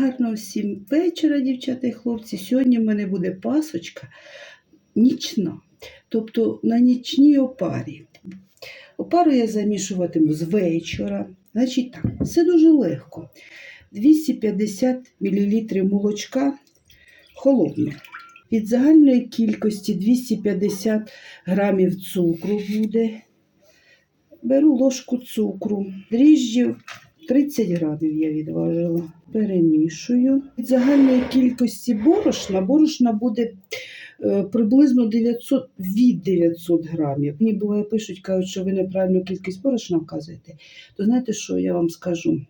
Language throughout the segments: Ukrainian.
Гарного всім вечора, дівчата і хлопці. Сьогодні в мене буде пасочка нічна, тобто на нічній опарі. Опару я замішуватиму з вечора. Значить так, все дуже легко. 250 мл молочка холодне. Від загальної кількості 250 грамів цукру буде. Беру ложку цукру, дріжджів 30 грамів я відважила. Перемішую. Від загальної кількості борошна, борошна буде е, приблизно 900, від 900 грамів. Мені буває пишуть, кажуть, що ви неправильну кількість борошна вказуєте. То знаєте, що я вам скажу?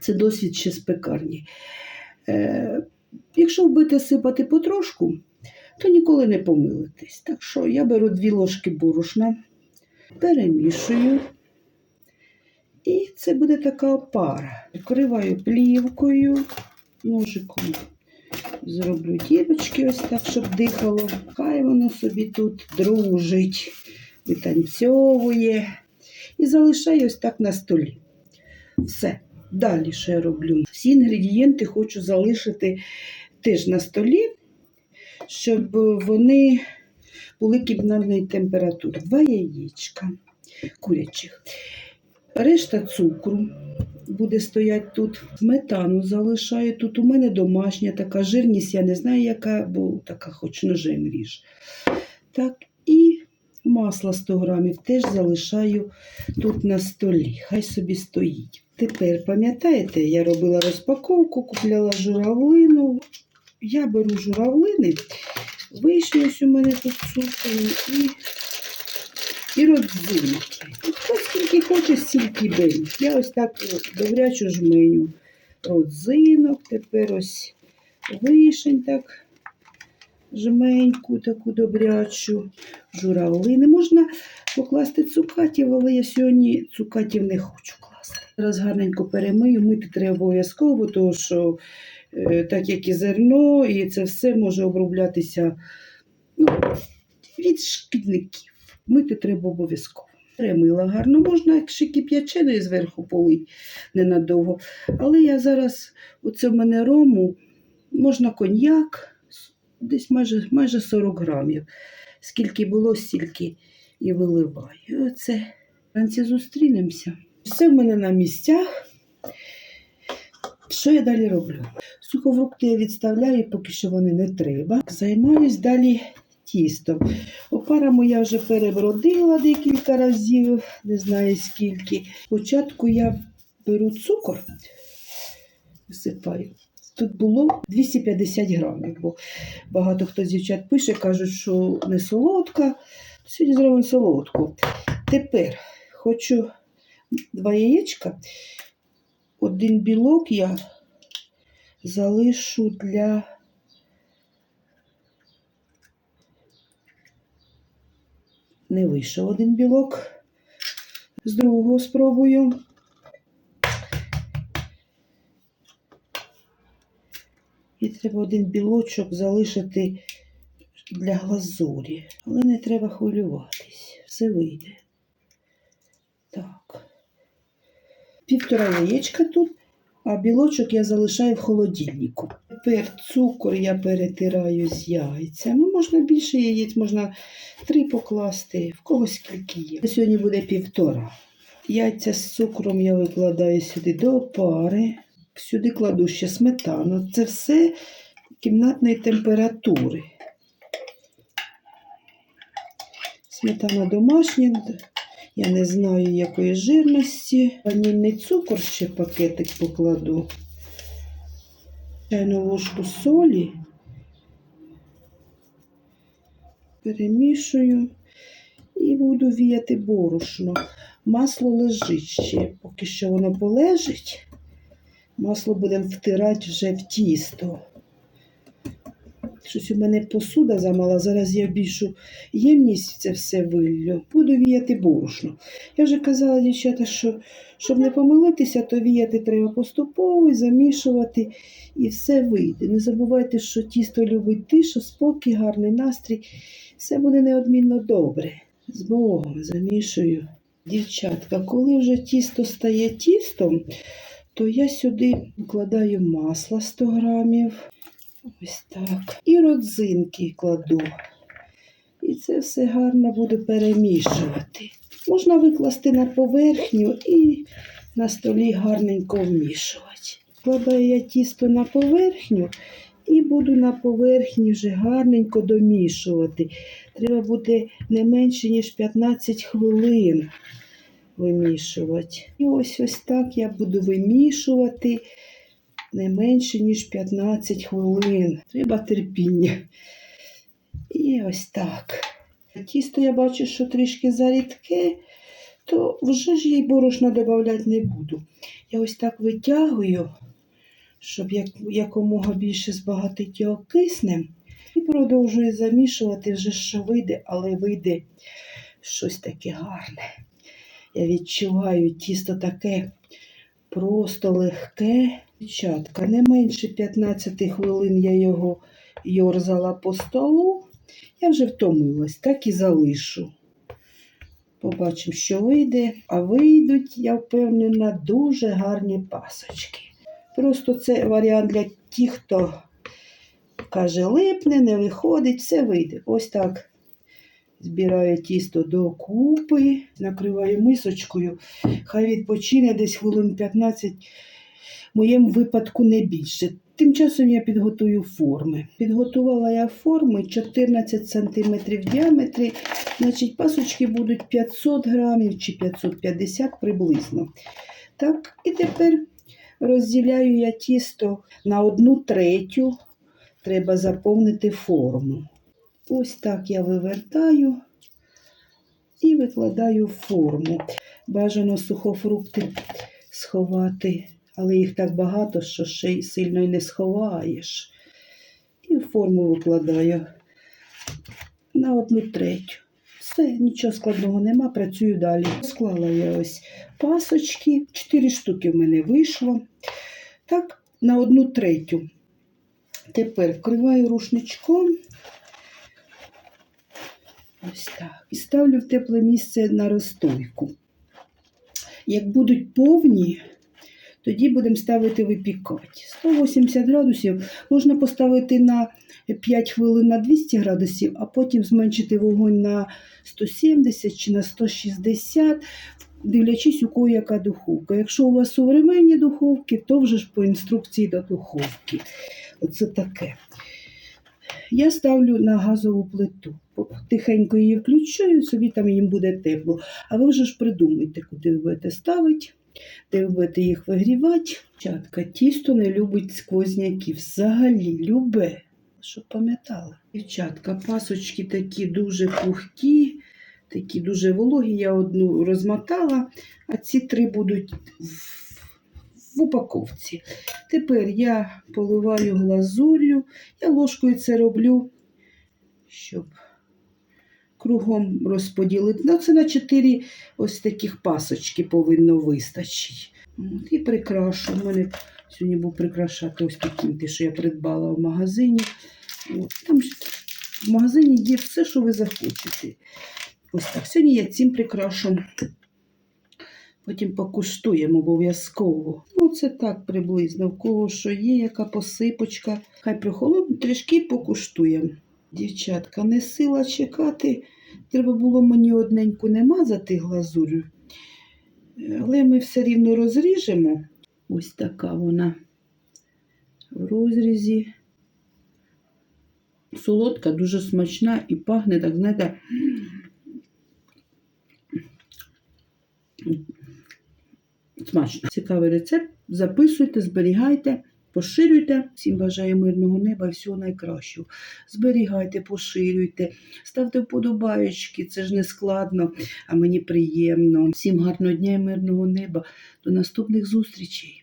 Це досвід ще з пекарні. Е, якщо будете сипати потрошку, то ніколи не помилитесь. Так що я беру дві ложки борошна, перемішую. І це буде така опара. Вкриваю плівкою, ножиком зроблю дірочки ось так, щоб дихало. Хай воно собі тут дружить, витанцьовує. І залишаю ось так на столі. Все. Далі що я роблю? Всі інгредієнти хочу залишити теж на столі, щоб вони були кімнатної температури. Два яєчка курячих. Решта цукру буде стояти тут. Сметану залишаю. Тут у мене домашня така жирність, я не знаю, яка, бо така хоч ножем ріж. Так, і масло 100 грамів теж залишаю тут на столі. Хай собі стоїть. Тепер, пам'ятаєте, я робила розпаковку, купляла журавлину. Я беру журавлини, вишню ось у мене тут цукру і і родзинки. Хто скільки хоче, стільки беріть. Я ось так добрячу жменю родзинок. Тепер ось вишень так жменьку таку добрячу, журавлини. Можна покласти цукатів, але я сьогодні цукатів не хочу класти. Зараз гарненько перемию, мити треба обов'язково, тому що е, так як і зерно, і це все може оброблятися ну, від шкідників. Мити треба обов'язково. Перемила гарно, можна ще кип'яченою зверху полить ненадовго. Але я зараз, оце в мене рому, можна коньяк, десь майже, майже 40 грамів. Скільки було, стільки і виливаю. Оце вранці зустрінемося. Все в мене на місцях. Що я далі роблю? Сухофрукти я відставляю, поки що вони не треба. Займаюсь далі тістом. Опара моя вже перебродила декілька разів, не знаю скільки. Спочатку я беру цукор, висипаю. Тут було 250 грамів, бо багато хто з дівчат пише, кажуть, що не солодка. Сьогодні зробимо солодку. Тепер хочу два яєчка. Один білок я залишу для не вийшов один білок. З другого спробую. І треба один білочок залишити для глазурі. Але не треба хвилюватись. Все вийде. Так. Півтора яєчка тут, а білочок я залишаю в холодильнику. Тепер цукор я перетираю з яйцями. Можна більше яєць, можна три покласти, в когось скільки є. Сьогодні буде півтора. Яйця з цукром я викладаю сюди до опари. Сюди кладу ще сметану. Це все кімнатної температури. Сметана домашня, я не знаю якої жирності. Ванільний цукор ще пакетик покладу. Чайну ложку солі. Перемішую і буду віяти борошно. Масло лежить ще, поки що воно полежить. Масло будемо втирати вже в тісто. Щось у мене посуда замала, зараз я більшу ємність це все виллю. Буду віяти борошно. Я вже казала, дівчата, що щоб не помилитися, то віяти треба поступово і замішувати, і все вийде. Не забувайте, що тісто любить тишу, спокій, гарний настрій. Все буде неодмінно добре. З Богом замішую. Дівчатка, коли вже тісто стає тістом, то я сюди вкладаю масло 100 грамів. Ось так. І родзинки кладу. І це все гарно буду перемішувати. Можна викласти на поверхню і на столі гарненько вмішувати. Вкладаю я тісто на поверхню і буду на поверхні вже гарненько домішувати. Треба буде не менше, ніж 15 хвилин вимішувати. І ось ось так я буду вимішувати не менше, ніж 15 хвилин. Треба терпіння. І ось так. Тісто я бачу, що трішки зарідке, то вже ж їй борошна додавати не буду. Я ось так витягую, щоб як, якомога більше збагатити його киснем. І продовжую замішувати вже що вийде, але вийде щось таке гарне. Я відчуваю тісто таке просто легке. Дівчатка, не менше 15 хвилин я його йорзала по столу. Я вже втомилась, так і залишу. Побачимо, що вийде. А вийдуть, я впевнена, дуже гарні пасочки. Просто це варіант для тих, хто каже, липне, не виходить, все вийде. Ось так. Збираю тісто докупи, накриваю мисочкою. Хай відпочине десь хвилин 15, в моєму випадку не більше. Тим часом я підготую форми. Підготувала я форми 14 см в діаметрі. Значить, пасочки будуть 500 грамів чи 550 приблизно. Так, і тепер розділяю я тісто на одну третю. Треба заповнити форму. Ось так я вивертаю і викладаю форму. Бажано сухофрукти сховати, але їх так багато, що ще й сильно й не сховаєш. І форму викладаю на одну третю. Все, нічого складного нема, працюю далі. Склала я ось пасочки, 4 штуки в мене вийшло. Так, на одну третю. Тепер вкриваю рушничком. Ось так. І ставлю в тепле місце на розстойку. Як будуть повні, тоді будемо ставити випікати. 180 градусів можна поставити на 5 хвилин на 200 градусів, а потім зменшити вогонь на 170 чи на 160, дивлячись, у кого яка духовка. Якщо у вас современні духовки, то вже ж по інструкції до духовки. Оце таке. Я ставлю на газову плиту. Тихенько її включаю, собі там їм буде тепло. А ви вже ж придумайте, куди ви будете ставити, де ви будете їх вигрівати. Чатка, тісто не любить сквозняків. Взагалі, любе. Щоб пам'ятали. Дівчатка, пасочки такі дуже пухкі, такі дуже вологі. Я одну розмотала, а ці три будуть в, в упаковці. Тепер я поливаю глазур'ю. Я ложкою це роблю, щоб кругом розподілити. Ну, це на 4 ось таких пасочки повинно вистачити. І прикрашу. У мене сьогодні був прикрашати ось те, що я придбала в магазині. От, там в магазині є все, що ви захочете. Ось так. Сьогодні я цим прикрашу. Потім покуштуємо обов'язково. Ну, це так приблизно. В кого що є, яка посипочка. Хай прохолодно, трішки покуштуємо. Дівчатка, не сила чекати. Треба було мені одненьку не мазати глазурю. Але ми все рівно розріжемо. Ось така вона в розрізі. Солодка, дуже смачна і пахне, так, знаєте, смачно. Цікавий рецепт. Записуйте, зберігайте, поширюйте. Всім бажаю мирного неба всього найкращого. Зберігайте, поширюйте, ставте вподобаючки, це ж не складно, а мені приємно. Всім гарного дня і мирного неба. До наступних зустрічей.